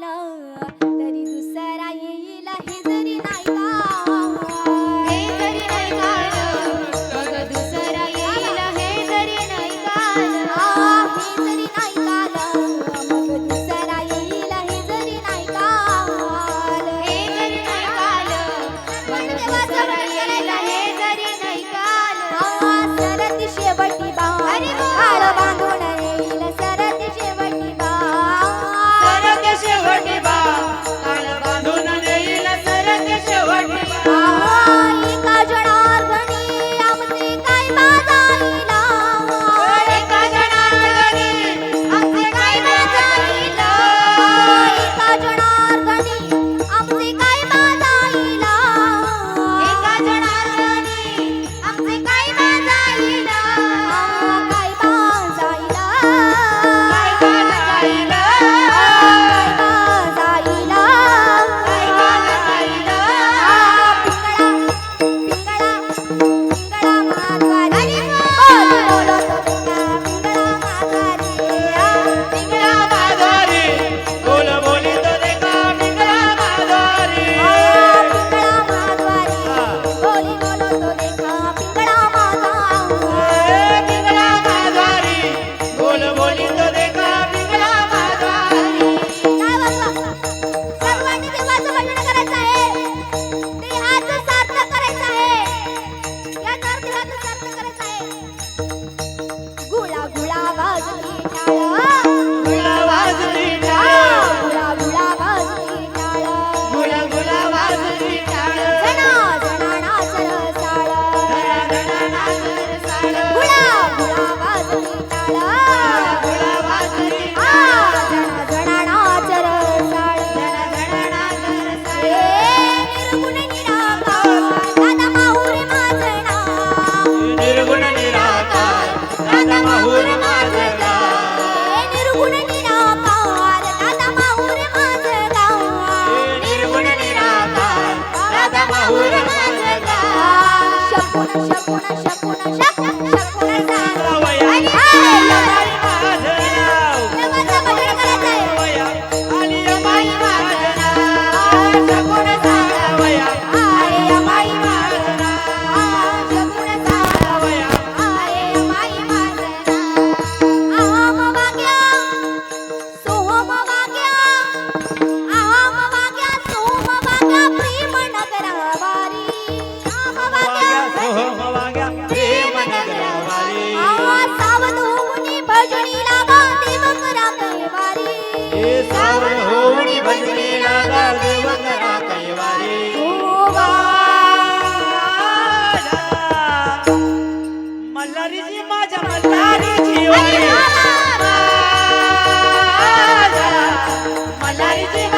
Love. সোনা স্বপ্ন माझ्या मल्हारी जीवाने मल्हारी जीव